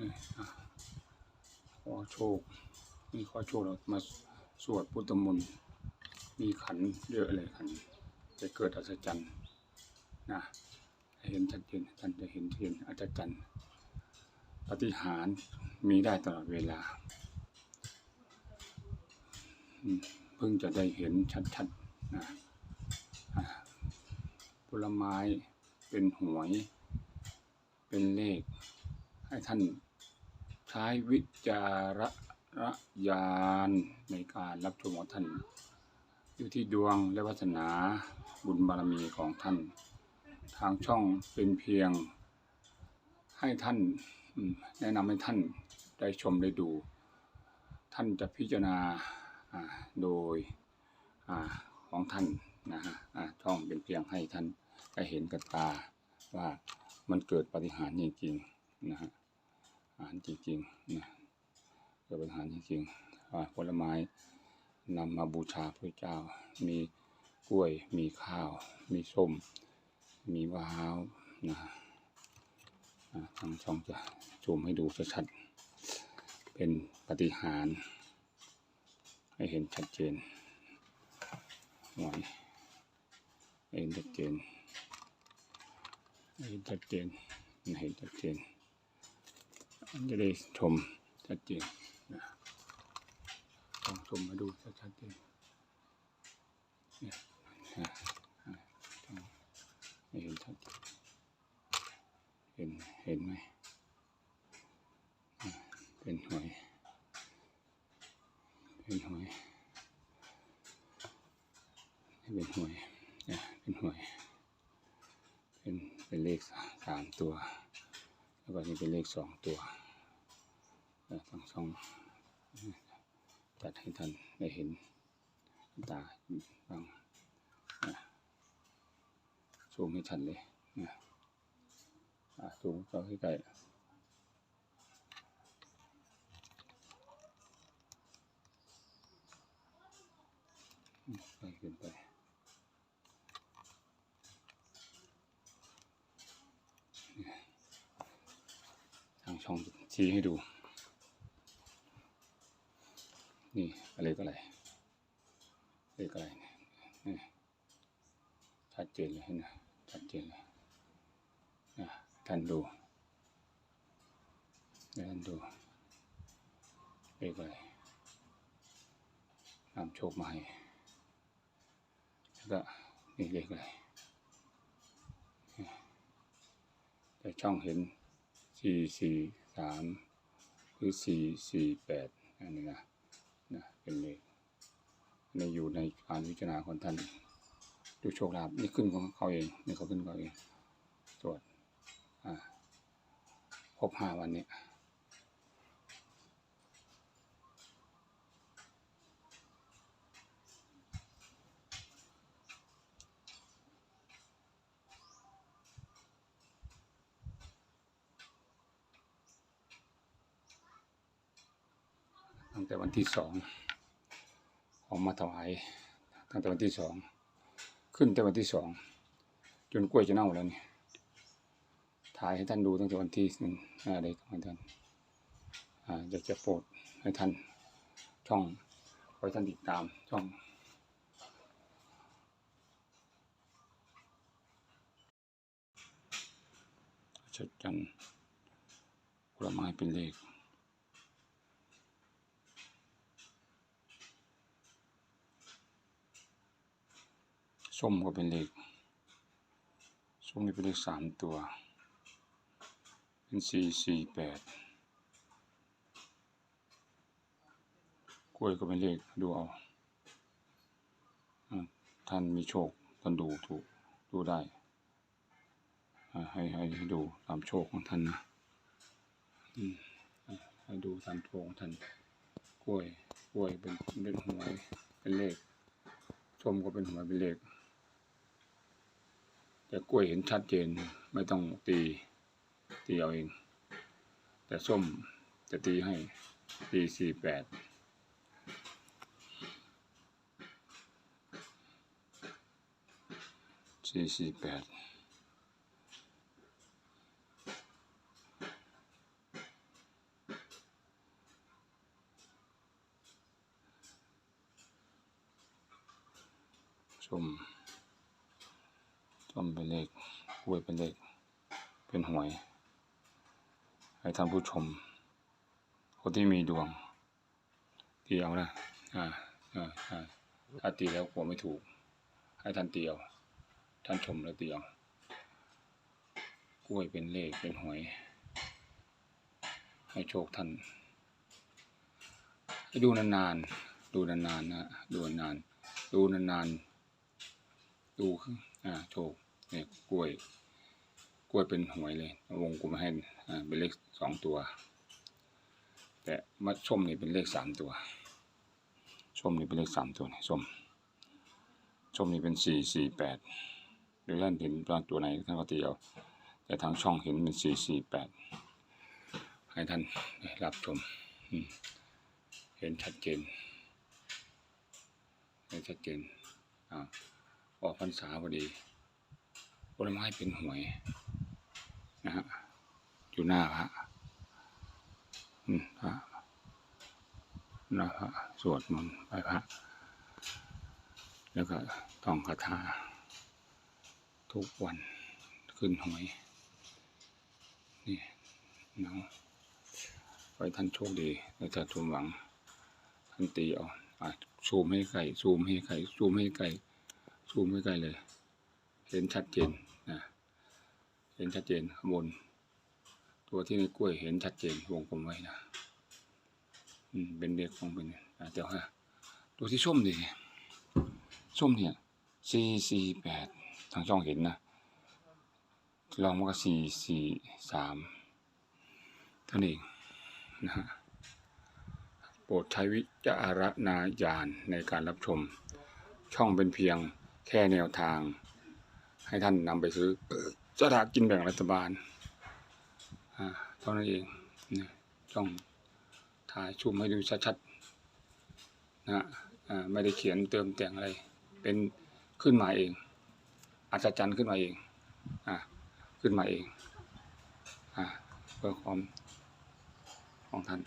นี่ขอโชคนี่ขอโชคเรามาสวดพุทธมนต์มีขันเยอะเลยขันจะเกิดอัศจรรย์นะเห็นชัดเจนท่านจะเห็นเห็นอัศจรรย์ปฏิหารมีได้ตลอดเวลาเพิ่งจะได้เห็นชัดๆนะผลไม้เป็นหวย เป็นเลข ให้ท่าน ช้วิจารณญาณในการรับชมของท่าน อยู่ที่ดวงและวาสนาบุญบารมีของท่าน ทางช่องเป็นเพียงให้ท่านแนะนำให้ท่านได้ชมได้ดู ท่านจะพิจารณาโดยอของท่านนะฮะช่องเป็นเพียงให้ท่านได้เห็นกับตาว่ามันเกิดปฏิหารจริงๆนะฮะ อาหารจริงๆนะเกิดปาหารจริงๆผลไม้นำมาบูชาพระเจ้า มีกล้วย มีข้าว มีส้ม มีมะพร้าวนะอ่าทางช่องจะซูมให้ดูชัดๆ เป็นปฏิหาร ให้เห็นชัดเจนหน่อยเห็นชัดเจนเห็นชัดเจนเห็นชัดเจน จะได้ชมชัดเจนนะลองชมมาดูชัดๆเจนเนี่ยนะอ่าช่องให้เห็นชัดเห็นเห็นไหมเป็นหวยเป็นหวยเป็นหวยนะเป็นหวยเป็นเป็นเลขสามตัว แล้วก็นี่เป็นเลขสองตัว ทั้งสองจัดให้ท่านได้เห็นตาบ้างนะซูมให้ทันเลยนะซูมเข้าใกล้ไปขึ้นไปทางช่องชี้ให้ดู นี่อะไรก็อะไรเลขอะไรเนี่ยนี่ชัดเจนเลยเห็นะชัดเจนเลยนะท่านดู ให้ท่นดูเลขอะไรนำโชคมาให้แล้วก็นี่เลขอะไรแต่ช่องเห็นสี่สี่สามหรือสี่สี่แปดอันนี้นะนะเป็นเลขในอยู่ในการพิจารณาของท่านดูโชคลาภนี่ขึ้นของเขาเองนี่เขาขึ้นของเขาเองตรวจอ่าครบห้าวันเนี้ ตั้งแต่วันที่สองออกมาถวายตั้งแต่วันที่สองขึ้นแต่วันที่สองจนกล้วยจะเน่าแล้วนี่ถ่ายให้ท่านดูตั้งแต่วันที่หนึ่งอะไรของท่านอ่าอยากจะโปรดให้ท่านช่องขอให้ท่านติดตามช่องชัดจันผลไม้เป็นเลข ส้มก็เป็นเลขส้มนี่เป็นเลขสามตัว เป็นสี่สี่แปดกล้วยก็เป็นเลขดูเอาท่านมีโชคท่านดูถูกดูได้ ให้ให้ดูตามโชคของท่านนะให้ดูตามโชคของท่านกล้วยกล้วยเป็นเป็นหวยเป็นเลขส้มก็เป็นหวยเป็นเลข แต่กล้วยเห็นชัดเจนไม่ต้องตีตีเอาเอง แต่ส้มจะตีให้ตีสี่แปดสี่สี่แปด ส้มส้มเป็นเลขกล้วยเป็นเลข เป็นหวย ให้ท่าน ผู้ชม คนที่มีดวงตีเอานะอ่าอ่าอ่าถ้าตีแล้วกลัวไม่ถูก ให้ท่านตีเอาท่านชมแล้วตีเอากล้วยเป็นเลขเป็นหวยให้โชคท่านดูนานๆดูนานๆนะดูนานๆดูนานๆดูอ่าโชคเนี่ยกล้วย วยเป็นหวยเลยวงกลมให้เป็นเลขสองตัว แต่มัดส้มนี่เป็นเลขสามตัวส้มนี่เป็นเลขสามตัวนี่ส้มส้มนี่เป็นสี่สี่แปดหรือท่านเห็นว่าตัวไหนท่านก็ตีเอาแต่ทางช่องเห็นเป็นสี่สี่แปดให้ท่านรับชมอืมเห็นชัดเจนเห็นชัดเจนอ่าออกพรรษาพอดีผลไม้เป็นหวย นะฮะอยู่หน้าพระอืมพระหน้าพระสวดมนต์ไหว้พระ แล้วก็ท่องคาถาทุกวันขึ้นหวยนี่เนาะไว้ท่านโชคดีแล้วจะทุมหวังท่านตีเอาอะซูมให้ไกลซูมให้ไกลซูมให้ไกลซูมให้ไกลเลย เห็นชัดเจน เห็นชัดเจนข้างบน ตัวที่ในกล้วยเห็นชัดเจนวงกลมไว้นะอืมเป็นเด็กของเป็นอะแต่ว่าตัวที่ส้มดิส้มเนี่ยสี่สี่แปดทางช่องเห็นนะลองมันก็สี่สี่สามเท่านั้นเองนะฮะโปรดใช้วิจารณญาณในการรับชม ช่องเป็นเพียงแค่แนวทาง ให้ท่านนำไปซื้อ สลากกินแบ่งรัฐบาลอ่าเท่านั้นเองนะช่องถ่ายชุมให้ดูชัดๆนะอ่าไม่ได้เขียนเติมแต่งอะไร เป็นขึ้นมาเอง อัศจรรย์ขึ้นมาเองอ่าขึ้นมาเองอ่าเพื่อความของท่าน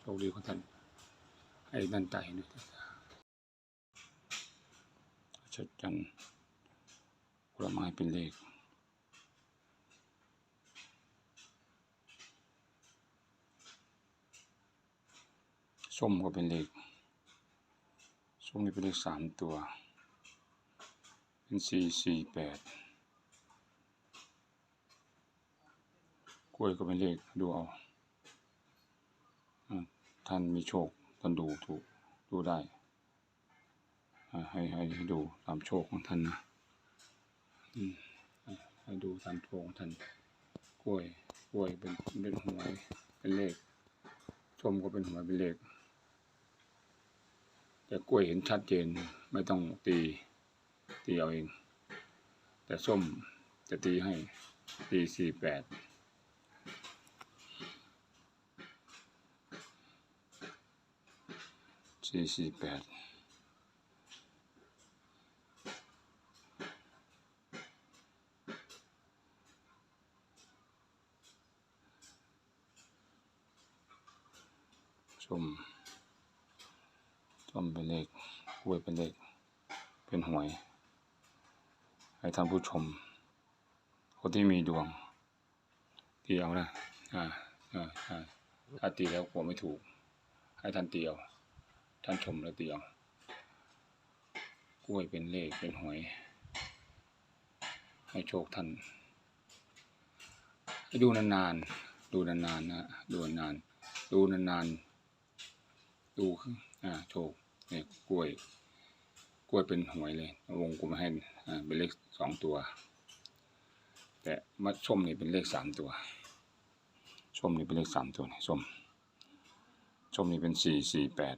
โชคดีของท่านให้นั่นใจด้วยชัดจันผลไม้เป็นเลข ส้มก็เป็นเลขส้มนี่เป็นเลขสามตัว เป็นสี่สี่แปดกล้วยก็เป็นเลขดูเอาท่านมีโชคท่านดูถูกดูได้ให้ให้ดูตามโชคของท่านนะให้ดูตามโชคของท่านกล้วยกล้วยเป็นเป็นหวยเป็นเลขส้มก็เป็นหวยเป็นเลข แต่กล้วยเห็นชัดเจนไม่ต้องตีตีเอาเอง แต่ส้มจะตีให้ตีสี่แปดสี่สี่แปดส้มส้ม เป็นเลขกล้วยเป็นเลข เป็นหวย ให้ท่านผู้ชม คนที่มีดวงตีเอานะอ่าอ่าอ่าถ้าตีแล้วกลัวไม่ถูก ให้ท่านตีเอาท่านชมแล้วตีเอากล้วยเป็นเลขเป็นหวย ให้โชคท่านให้ดูนานๆดูนานๆนะดูนานๆดูนานๆดูอ่าโชค เนี่ยกล้วย กล้วยเป็นหวยเลย วงกลมให้อ่าเป็นเลขสองตัว แต่มัดส้มนี่เป็นเลขสามตัวส้มนี่เป็นเลขสามตัวนี่ส้มส้มนี่เป็นสี่สี่แปด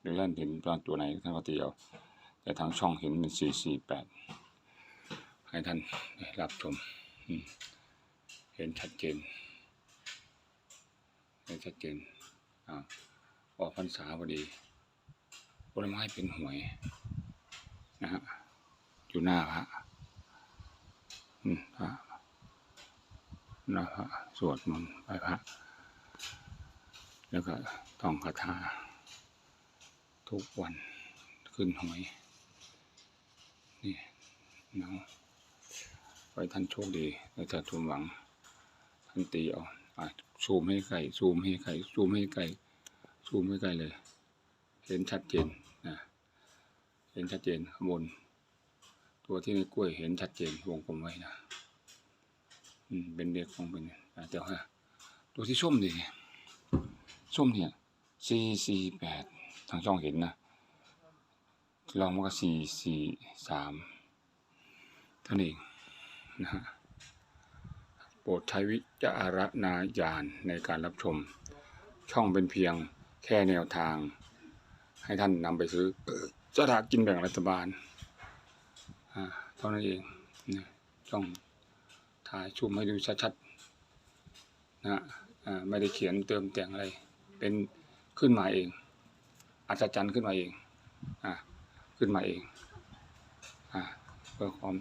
หรือท่านเห็นว่าตัวไหนท่านก็ตีเอาแต่ทางช่องเห็นเป็นสี่สี่แปดให้ท่านรับชมอืมเห็นชัดเจนเห็นชัดเจนอ่าออกพรรษาพอดี ผลไม้เป็นหวยนะฮะอยู่หน้าพระอืมพระน้าพระสวดมนต์ไหว้พระ แล้วก็ท่องคาถาทุกวันขึ้นหวยนี่เนาะไว้ท่านโชคดีและจะสมหวังท่านตีเอาอะซูมให้ไกลซูมให้ไกลซูมให้ไกลซูมให้ไกลเลย เห็นชัดเจนนะเห็นชัดเจนข้างบน ตัวที่ในกล้วยเห็นชัดเจนวงกลมไว้นะอืมเป็นเด็กของเป็นอะเดี๋ยวฮะตัวที่ส้มดิส้มเนี่ยสี่สี่แปดทางช่องเห็นนะลองมาก็สี่สี่สามเท่านั้นเองนะฮะโปรดใช้วิจารณญาณในการรับชม ช่องเป็นเพียงแค่แนวทาง ให้ท่านนำไปซื้อสลากกินแบ่งรัฐบาลอ่าเท่านั้นเองนะช่องถ่ายชุมให้ดูชัดๆนะอ่าไม่ได้เขียนเติมแต่งอะไร เป็นขึ้นมาเอง อัศจรรย์ขึ้นมาเองอ่าขึ้นมาเองอ่าเพื่อความ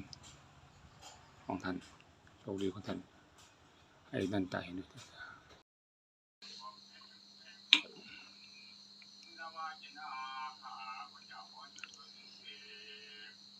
ของท่านโชคดีของท่านให้นั่นตายด้วย